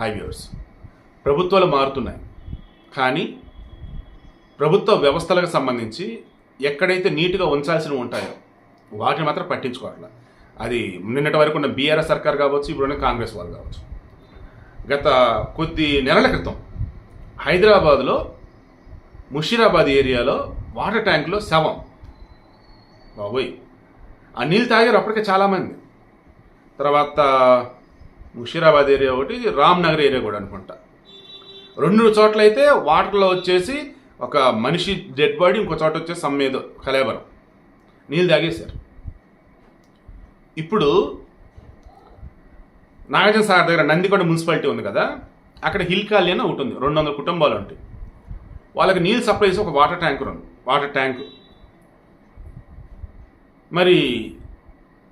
Hi viewers ప్రభుత్వాలు మారుతున్నాయి. కానీ ప్రభుత్వ వ్యవస్థలకు సంబంధించి ఎక్కడైతే నీట్గా ఉంచాల్సినవి ఉంటాయో వాటిని మాత్రం పట్టించుకోవాలి అది నిన్నటి వరకు ఉన్న బీఆర్ఎస్ సర్కార్ కావచ్చు ఇప్పుడున్న కాంగ్రెస్ వాళ్ళు కావచ్చు. గత కొద్ది నెలల క్రితం హైదరాబాద్లో ముషీరాబాద్ ఏరియాలో వాటర్ ట్యాంక్లో శవం. బాబోయ్! ఆ నీళ్ళు తాగారు అప్పటికే చాలామంది. తర్వాత ముషీరాబాద్ ఏరియా ఒకటి రామ్నగర్ ఏరియా కూడా అనుకుంటా. రెండు చోట్ల అయితే వాటర్లో వచ్చేసి ఒక మనిషి డెడ్ బాడీ ఇంకో చోట వచ్చేసి సమ్మేదో కలేబరం. నీళ్ళు తాగేశారు. ఇప్పుడు నాగార్జున సాగర్ దగ్గర నందికొండ మున్సిపాలిటీ ఉంది కదా అక్కడ హిల్ కాలనీ అని ఒకటి ఉంది. రెండు వందల కుటుంబాలు ఉంటాయి వాళ్ళకి నీళ్ళు సప్లై చేసి ఒక వాటర్ ట్యాంకర్ ఉంది. Water tank. మరి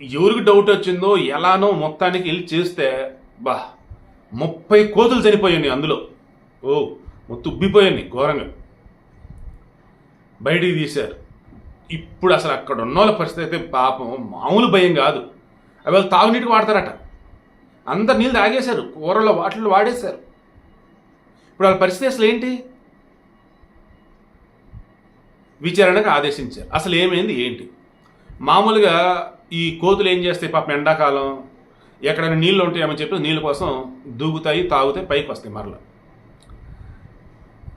ఎవరికి డౌట్ వచ్చిందో ఎలానో మొత్తానికి వెళ్ళి చేస్తే బా ముప్పై కోతులు చనిపోయాయి అందులో. ఓ మొత్తం ఉబ్బిపోయాయి ఘోరంగా. బయటికి తీశారు. ఇప్పుడు అసలు అక్కడ ఉన్న వాళ్ళ పరిస్థితి అయితే పాపం మామూలు భయం కాదు. అవి వాళ్ళు తాగునీటికి వాడతారట. అందరు నీళ్ళు తాగేశారు కూరల్లో వాటిల్లో వాడేశారు. ఇప్పుడు వాళ్ళ పరిస్థితి అసలు ఏంటి? విచారణకు ఆదేశించారు. అసలు ఏమైంది ఏంటి? మామూలుగా ఈ కోతులు ఏం చేస్తాయి పాపం ఎండాకాలం? ఎక్కడైనా నీళ్ళు ఉంటాయని చెప్పి నీళ్ళ కోసం దూకుతాయి తాగుతాయి పైకి వస్తాయి మరలా.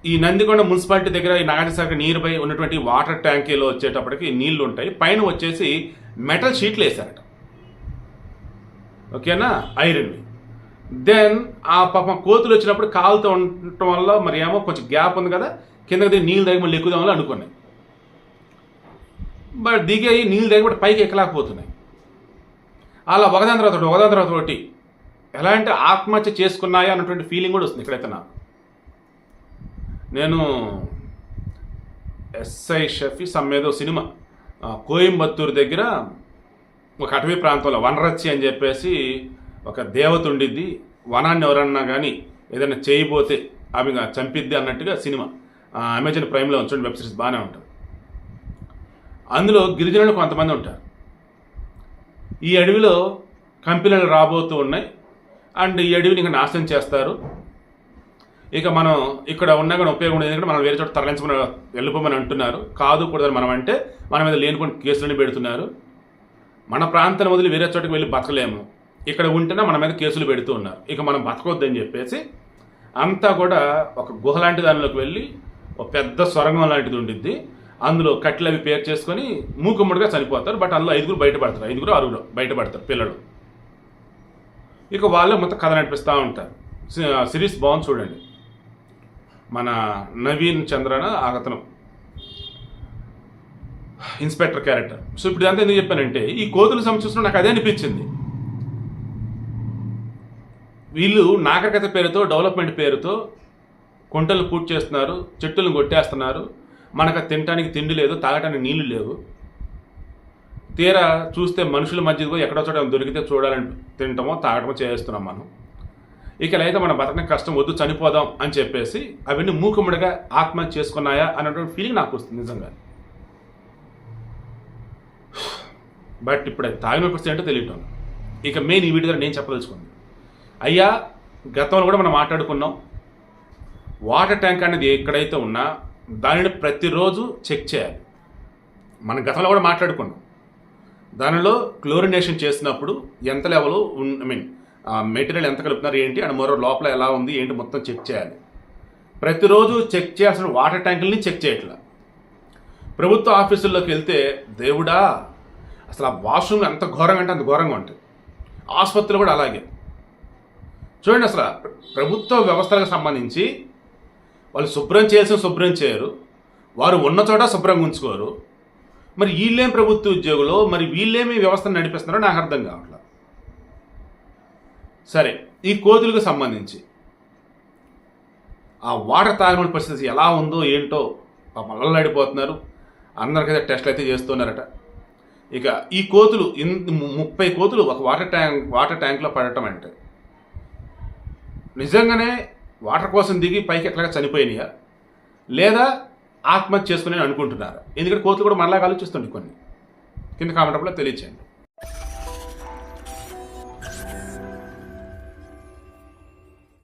ఈ నందికొండ మున్సిపాలిటీ దగ్గర ఈ నాగార్జున నీరు ఉన్నటువంటి వాటర్ ట్యాంకీలో వచ్చేటప్పటికి నీళ్ళు ఉంటాయి. పైన వచ్చేసి మెటల్ షీట్లు వేశారట. ఓకేనా? ఐరన్. దెన్ ఆ పాపం కోతులు వచ్చినప్పుడు కాలుతో ఉండటం వల్ల మరి ఏమో కొంచెం గ్యాప్ ఉంది కదా కిందకి దిగి నీళ్ళు దగ్గర మళ్ళీ ఎక్కుదామని అనుకున్నాయి. బట్ దిగాయి నీళ్ళు దగ్గర పైకి ఎక్కలేకపోతున్నాయి. అలా ఒకదాని తర్వాత ఒకటి, ఒకదాని తర్వాత ఒకటి. ఎలాంటి ఆత్మహత్య చేసుకున్నాయా అన్నటువంటి ఫీలింగ్ కూడా వస్తుంది ఇక్కడైతే నాకు నేను ఎస్ఐ షఫీ సమ్మేదో సినిమా కోయంబత్తూరు దగ్గర ఒక అటవీ ప్రాంతంలో వనరచ్చి అని చెప్పేసి ఒక దేవత ఉండిద్ది. వనాన్ని ఎవరన్నా కానీ ఏదైనా చేయబోతే ఆమె చంపిద్ది అన్నట్టుగా సినిమా. ఆ, అమెజాన్ ప్రైమ్లో ఉంచండి వెబ్ సిరీస్ బాగానే ఉంటుంది. అందులో గిరిజనులు కొంతమంది ఉంటారు. ఈ అడవిలో కంపెనీలు రాబోతూ ఉన్నాయి. అండ్ ఈ అడవిని ఇంకా నాశనం చేస్తారు. ఇక మనం ఇక్కడ ఉన్నా కూడా ఉపయోగం ఉండేది ఎందుకంటే మనం వేరే చోట తరలించమని వెళ్ళిపోమని అంటున్నారు. కాదు కూడదని మనం అంటే మన మీద లేనిపోయిన కేసులను పెడుతున్నారు. మన ప్రాంతాన్ని వదిలి వేరే చోటకి వెళ్ళి బతకలేము. ఇక్కడ ఉంటేనే మన మీద కేసులు పెడుతూ ఉన్నారు. ఇక మనం బతకొద్దని చెప్పేసి అంతా కూడా ఒక గుహ లాంటి దానిలోకి వెళ్ళి ఒక పెద్ద సొరంగం లాంటిది ఉండిద్ది. అందులో కట్టెలు అవి పేరు చేసుకొని మూకుమ్మడిగా చనిపోతారు. బట్ అందులో ఐదుగురు బయటపడతారు. ఐదుగురు ఆరుగురు బయటపడతారు పిల్లలు. ఇక వాళ్ళే మొత్తం కథ నడిపిస్తూ ఉంటారు. సి- సిరీస్ బాగుంది చూడండి. మన నవీన్ చంద్రన అతను ఇన్స్పెక్టర్ క్యారెక్టర్. సో ఇప్పుడు అంతా ఎందుకు చెప్పానంటే ఈ కోతుల సమస్యలో నాకు అదే అనిపించింది. వీళ్ళు నాగరికత పేరుతో డెవలప్మెంట్ పేరుతో కొంటలు పూర్తి చేస్తున్నారు చెట్టులను కొట్టేస్తున్నారు. మనకు తినటానికి తిండి లేదు తాగటానికి నీళ్ళు లేవు. తీరా చూస్తే మనుషుల మధ్య కూడా ఎక్కడో చోట దొరికితే చూడాలని తినటమో తాగటమో చేస్తున్నాం మనం. ఇకలైతే అయితే మన బతకడం కష్టం వద్దు చనిపోదాం అని చెప్పేసి అవన్నీ మూకుమ్మడిగా ఆత్మహత్య చేసుకున్నాయా అన్నటువంటి ఫీలింగ్ నాకు వస్తుంది నిజంగా. బట్ ఇప్పుడు అది తాగిన పరిస్థితి ఏంటో తెలియటం. ఇక మెయిన్ ఈ వీడియో నేను చెప్పదలుచుకుంది. అయ్యా గతంలో కూడా మనం మాట్లాడుకున్నాం. వాటర్ ట్యాంక్ అనేది ఎక్కడైతే ఉన్నా దానిని ప్రతిరోజు చెక్ చేయాలి. మన గతంలో కూడా మాట్లాడుకున్నాం. దానిలో క్లోరినేషన్ చేసినప్పుడు ఎంత లెవెల్ ఐ మీన్ మెటీరియల్ ఎంత కలుపుతున్నారు ఏంటి అండ్ మరో లోపల ఎలా ఉంది ఏంటి మొత్తం చెక్ చేయాలి. ప్రతిరోజు చెక్ చేయాల్సిన వాటర్ ట్యాంకుల్ని చెక్ చేయట్లా. ప్రభుత్వ ఆఫీసుల్లోకి వెళ్తే దేవుడా అసలు ఆ వాష్రూమ్ ఎంత ఘోరంగా అంటే అంత ఘోరంగా ఉంటుంది. ఆసుపత్రులు కూడా అలాగే. చూడండి అసలు ప్రభుత్వ వ్యవస్థలకు సంబంధించి వాళ్ళు శుభ్రం చేయాల్సిన శుభ్రం చేయరు. వారు ఉన్న చోట శుభ్రంగా ఉంచుకోరు. మరి వీళ్ళేం ప్రభుత్వ ఉద్యోగులు? మరి వీళ్ళేమి వ్యవస్థను నడిపిస్తున్నారో నాకు అర్థం కావట్లేదు సరే ఈ కోతులకు సంబంధించి. ఆ వాటర్ తాగిన పరిస్థితి ఎలా ఉందో ఏంటో మల్లలాడిపోతున్నారు అందరికైతే టెస్ట్లు అయితే చేస్తున్నారట. ఇక ఈ కోతులు ఇన్ ముప్పై కోతులు ఒక వాటర్ ట్యాంక్ వాటర్ ట్యాంక్లో పడటం అంటే. నిజంగానే వాటర్ కోసం దిగి పైకి ఎట్లాగా చనిపోయినాయా? లేదా ఆత్మహత్య చేసుకుని అనుకుంటున్నారా? ఎందుకంటే కోతులు కూడా మనలాగా ఆలోచిస్తుంది కొన్ని. కింద కామెంట్లో తెలియచేయండి.